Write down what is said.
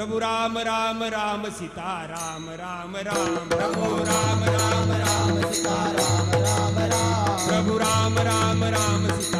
Prabhu Ram Ram Ram Sita Ram Ram Ram Prabhu Ram Ram Ram Sita Ram Ram Ram Prabhu Ram Ram Ram Sita